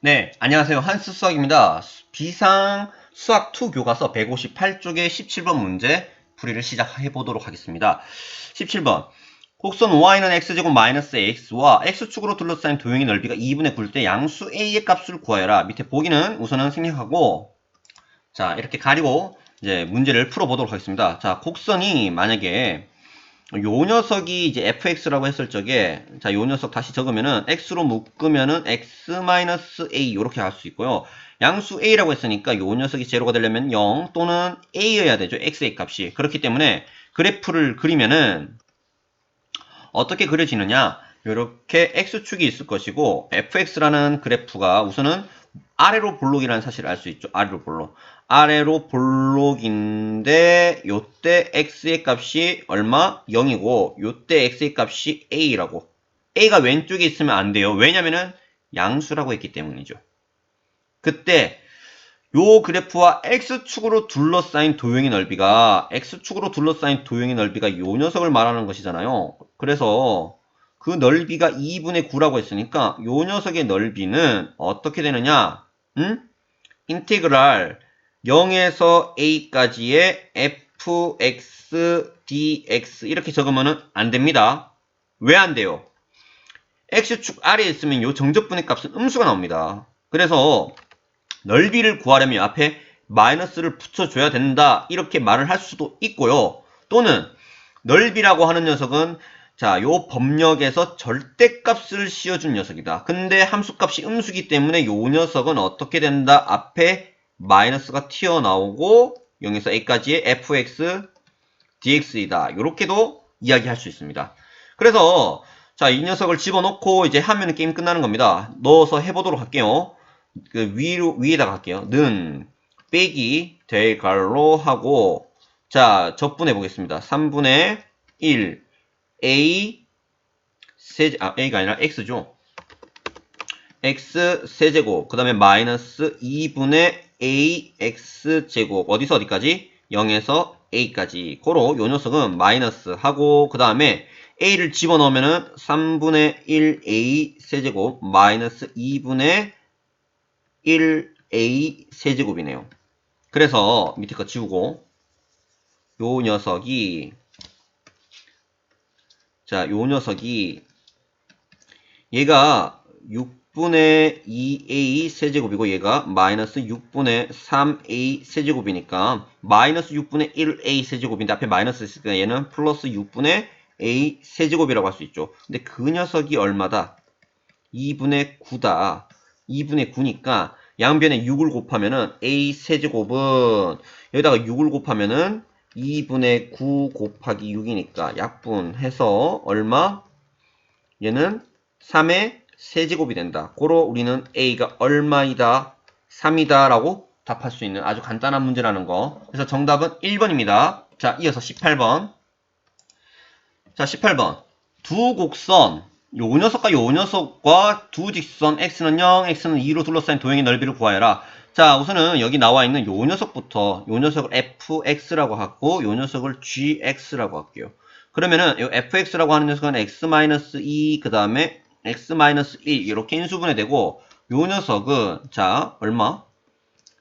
네, 안녕하세요. 한스 수학입니다. 비상 수학 2 교과서 158쪽의 17번 문제 풀이를 시작해 보도록 하겠습니다. 17번. 곡선 y는 x제곱 마이너스 x와 x축으로 둘러싸인 도형의 넓이가 2분의 9일 때 양수 a의 값을 구하여라. 밑에 보기는 우선은 생략하고 자, 이렇게 가리고 이제 문제를 풀어 보도록 하겠습니다. 자, 곡선이 만약에 요 녀석이 이제 fx라고 했을 적에 자, 요 녀석 다시 적으면은 x로 묶으면은 x-a 이렇게 할수 있고요. 양수 a라고 했으니까 요 녀석이 제로가 되려면 0 또는 a여야 되죠. x의 값이. 그렇기 때문에 그래프를 그리면은 어떻게 그려지느냐? 이렇게 x축이 있을 것이고 fx라는 그래프가 우선은 아래로 볼록이라는 사실을 알 수 있죠. 아래로 볼록. 아래로 볼록인데 요때 x의 값이 얼마? 0이고 요때 x의 값이 a라고. a가 왼쪽에 있으면 안 돼요. 왜냐면은 양수라고 했기 때문이죠. 그때 요 그래프와 x축으로 둘러싸인 도형의 넓이가 x축으로 둘러싸인 도형의 넓이가 요 녀석을 말하는 것이잖아요. 그래서 그 넓이가 2분의 9라고 했으니까 요 녀석의 넓이는 어떻게 되느냐? 음? 인테그랄 0에서 a까지의 fx dx 이렇게 적으면 안 됩니다. 왜 안 돼요? x축 아래에 있으면 요 정적분의 값은 음수가 나옵니다. 그래서 넓이를 구하려면 앞에 마이너스를 붙여줘야 된다. 이렇게 말을 할 수도 있고요. 또는 넓이라고 하는 녀석은 자, 요 법력에서 절대값을 씌워준 녀석이다. 근데 함수값이 음수기 때문에 요 녀석은 어떻게 된다? 앞에 마이너스가 튀어나오고 0에서 a까지의 fx dx이다. 이렇게도 이야기할 수 있습니다. 그래서 자, 이 녀석을 집어넣고 이제 하면 게임 끝나는 겁니다. 넣어서 해보도록 할게요. 그 위로 위에다가 할게요. 는 빼기 될 걸로 하고 자 적분해 보겠습니다. 3분의 1 a 세 아, a가 아니라 x죠. x 세제곱 그 다음에 마이너스 2분의 a x 제곱 어디서 어디까지? 0에서 a까지 고로 요 녀석은 마이너스 하고 그 다음에 a를 집어넣으면은 3분의 1 a 세제곱 마이너스 2분의 1a 세제곱이네요. 그래서 밑에 거 지우고 요 녀석이 자, 요 녀석이 얘가 6분의 2a 세제곱이고 얘가 마이너스 6분의 3a 세제곱이니까 마이너스 6분의 1a 세제곱인데 앞에 마이너스 있으니까 얘는 플러스 6분의 a 세제곱이라고 할 수 있죠. 근데 그 녀석이 얼마다? 2분의 9다. 2분의 9니까 양변에 6을 곱하면은 a 세제곱은 여기다가 6을 곱하면은 2분의 9 곱하기 6이니까 약분해서 얼마? 얘는 3의 세제곱이 된다. 고로 우리는 a가 얼마이다? 3이다 라고 답할 수 있는 아주 간단한 문제라는 거. 그래서 정답은 1번입니다. 자, 이어서 18번. 자, 18번. 두 곡선 요 녀석과 요 녀석과 두 직선 x는 0, x는 2로 둘러싸인 도형의 넓이를 구하여라. 자, 우선은 여기 나와 있는 요 녀석부터 요 녀석을 fx라고 하고 요 녀석을 gx라고 할게요. 그러면은 요 fx라고 하는 녀석은 x-2 그 다음에 x-1 이렇게 인수분해 되고 요 녀석은 자, 얼마?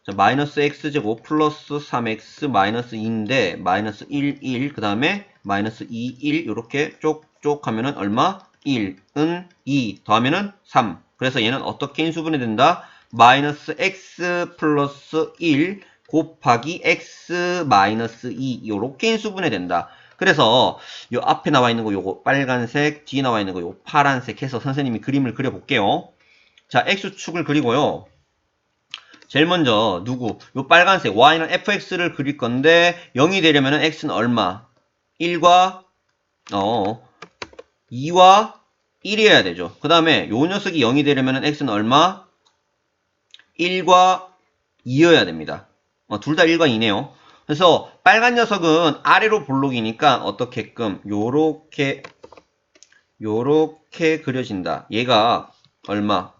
자, 마이너스 x제곱 플러스 3x 마이너스 2인데 마이너스 1, 1, 그 다음에 마이너스 2, 1 이렇게 쪽쪽 하면은 얼마? 1 은 2 더하면은 3 그래서 얘는 어떻게 인수분해 된다? 마이너스 x 플러스 1 곱하기 x 마이너스 2 이렇게 인수분해 된다. 그래서 요 앞에 나와 있는 거 요거 빨간색, 뒤에 나와 있는 거 요 파란색 해서 선생님이 그림을 그려 볼게요. 자, x축을 그리고요. 제일 먼저 누구? 요 빨간색 y는 fx를 그릴 건데 0이 되려면 x는 얼마? 1과 어 2와 1이어야 되죠. 그 다음에 요 녀석이 0이 되려면 x는 얼마? 1과 2여야 됩니다. 어, 둘 다 1과 2네요. 그래서 빨간 녀석은 아래로 볼록이니까 어떻게끔 요렇게 요렇게 그려진다. 얘가 얼마?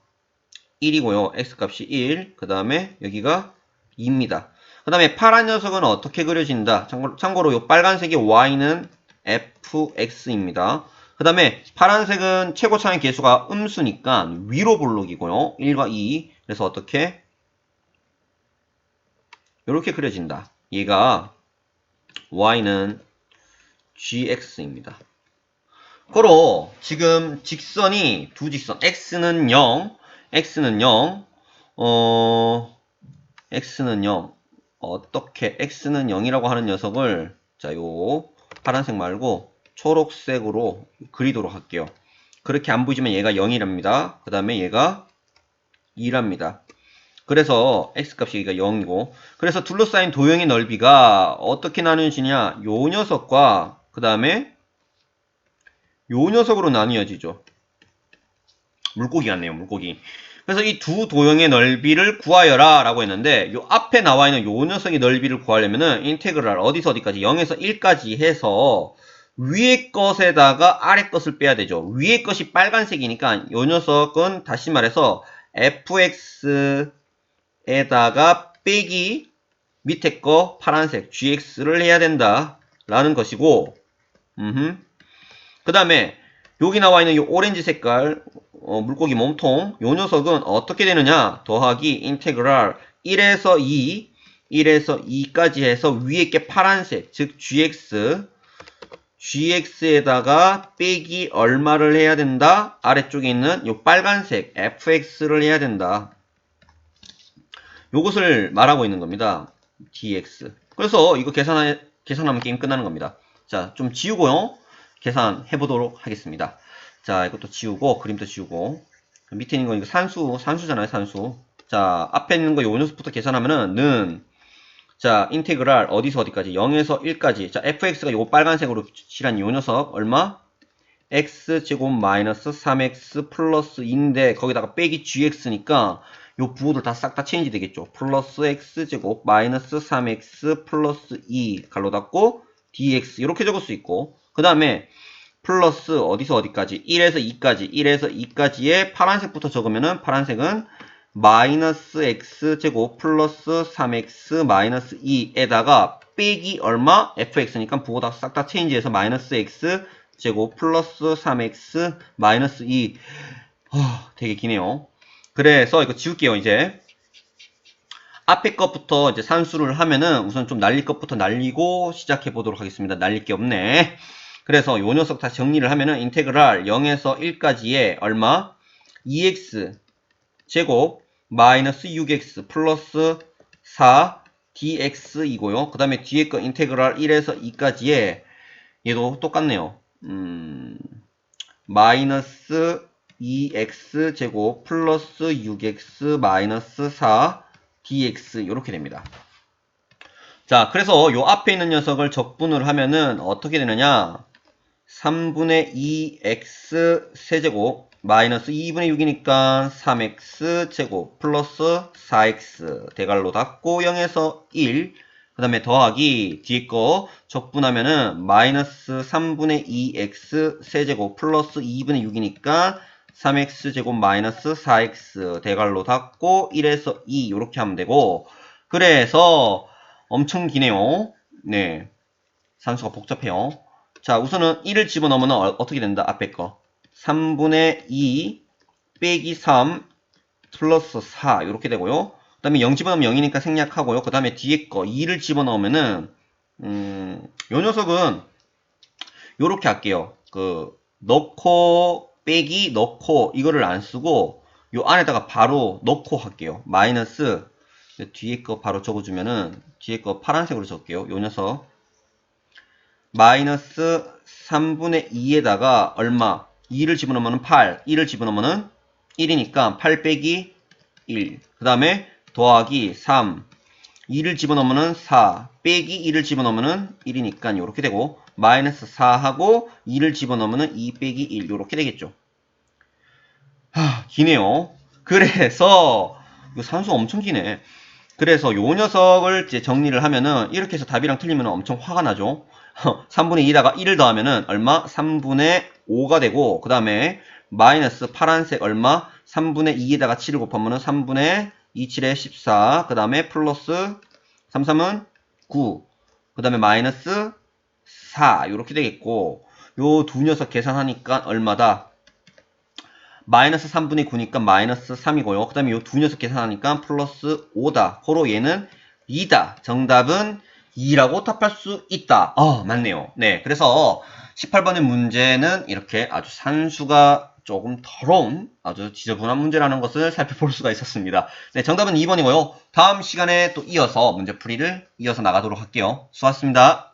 1이고요. x값이 1. 그 다음에 여기가 2입니다. 그 다음에 파란 녀석은 어떻게 그려진다? 참고로, 참고로 요 빨간색의 y는 fx입니다. 그 다음에 파란색은 최고차의 개수가 음수니까 위로 볼록이고요. 1과 2. 그래서 어떻게? 이렇게 그려진다. 얘가 y는 gx입니다. 그로 지금 직선이 두 직선 x는 0, x는 0, 어, x는 0. 어떻게 x는 0이라고 하는 녀석을 자, 요 파란색 말고 초록색으로 그리도록 할게요. 그렇게 안 보이지만 얘가 0이랍니다. 그 다음에 얘가 2랍니다. 그래서 x값이 얘가 0이고 그래서 둘러싸인 도형의 넓이가 어떻게 나누어지냐 요 녀석과 그 다음에 요 녀석으로 나뉘어지죠. 물고기 같네요. 물고기. 그래서 이 두 도형의 넓이를 구하여라 라고 했는데 요 앞에 나와 있는 요 녀석의 넓이를 구하려면은 인테그랄 어디서 어디까지 0에서 1까지 해서 위에 것에다가 아래 것을 빼야 되죠. 위에 것이 빨간색이니까 요 녀석은 다시 말해서 fx에다가 빼기 밑에 거 파란색 gx를 해야 된다 라는 것이고 그 다음에 여기 나와 있는 이 오렌지 색깔 어, 물고기 몸통 요 녀석은 어떻게 되느냐? 더하기 인테그랄 1에서 2 1에서 2까지 해서 위에 게 파란색 즉 gx gx에다가 빼기 얼마를 해야 된다? 아래쪽에 있는 요 빨간색 fx를 해야 된다. 요것을 말하고 있는 겁니다. dx. 그래서 이거 계산하, 계산하면 게임 끝나는 겁니다. 자 좀 지우고요. 계산해 보도록 하겠습니다. 자, 이것도 지우고, 그림도 지우고. 밑에 있는 거 이거 산수, 산수잖아요, 산수. 자, 앞에 있는 거 요 녀석부터 계산하면은, 는, 자, 인테그랄 어디서 어디까지? 0에서 1까지. 자, fx가 요 빨간색으로 칠한 요 녀석, 얼마? x제곱 마이너스 3x 플러스 2인데, 거기다가 빼기 gx니까, 요 부호들 다 싹 다 체인지 되겠죠. 플러스 x제곱 마이너스 3x 플러스 2 갈로 닫고, dx. 이렇게 적을 수 있고, 그 다음에, 플러스 어디서 어디까지 1에서 2까지 1에서 2까지의 파란색부터 적으면은 파란색은 마이너스 x제곱 플러스 3x 마이너스 2에다가 빼기 얼마? fx니까 부호 다 싹 다 체인지해서 마이너스 x 제곱 플러스 3x 마이너스 2 어, 되게 기네요. 그래서 이거 지울게요 이제 앞에 것부터 이제 산수를 하면은 우선 좀 날릴 것부터 날리고 시작해 보도록 하겠습니다. 날릴 게 없네. 그래서 요 녀석 다 정리를 하면은 인테그랄 0에서 1까지의 얼마? 2x 제곱 마이너스 6x 플러스 4 dx이고요. 그 다음에 뒤에 거 인테그랄 1에서 2까지의 얘도 똑같네요. 음, 마이너스 2x 제곱 플러스 6x 마이너스 4 dx 이렇게 됩니다. 자, 그래서 요 앞에 있는 녀석을 적분을 하면은 어떻게 되느냐? 3분의 2x 세제곱 마이너스 2분의 6이니까 3x 제곱 플러스 4x 대괄로 닫고 0에서 1 그 다음에 더하기 뒤에 거 적분하면은 마이너스 3분의 2x 세제곱 플러스 2분의 6이니까 3x 제곱 마이너스 4x 대괄로 닫고 1에서 2 이렇게 하면 되고 그래서 엄청 기네요. 네. 산수가 복잡해요. 자, 우선은 1을 집어넣으면 어, 떻게 된다? 앞에 거. 3분의 2 빼기 3 플러스 4 이렇게 되고요. 그 다음에 0 집어넣으면 0이니까 생략하고요. 그 다음에 뒤에 거 2를 집어넣으면은 음, 요 녀석은 요렇게 할게요. 그 넣고 빼기 넣고 이거를 안 쓰고 요 안에다가 바로 넣고 할게요. 마이너스 뒤에 거 바로 적어주면은 뒤에 거 파란색으로 적을게요. 요 녀석 마이너스 3분의 2에다가 얼마? 2를 집어넣으면 8, 1을 집어넣으면 1이니까 8 빼기 1. 그 다음에 더하기 3. 2를 집어넣으면 4, 빼기 1을 집어넣으면 1이니까 이렇게 되고 마이너스 4하고 2를 집어넣으면 2 빼기 1 이렇게 되겠죠. 하, 기네요. 그래서 이거 산수 엄청 기네. 그래서 요 녀석을 이제 정리를 하면은 이렇게 해서 답이랑 틀리면 엄청 화가 나죠. 3분의 2에다가 1을 더하면은 얼마? 3분의 5가 되고 그 다음에 마이너스 파란색 얼마? 3분의 2에다가 7을 곱하면은 3분의 2, 7에 14. 그 다음에 플러스 3, 3은 9. 그 다음에 마이너스 4. 이렇게 되겠고 요 두 녀석 계산하니까 얼마다? 마이너스 3분의 9니까 마이너스 3이고요. 그 다음에 이두 녀석 계산하니까 플러스 5다. 고로 얘는 2다. 정답은 2라고 답할 수 있다. 어, 맞네요. 네, 그래서 18번의 문제는 이렇게 아주 산수가 조금 더러운 아주 지저분한 문제라는 것을 살펴볼 수가 있었습니다. 네, 정답은 2번이고요. 다음 시간에 또 이어서 문제풀이를 이어서 나가도록 할게요. 수고하셨습니다.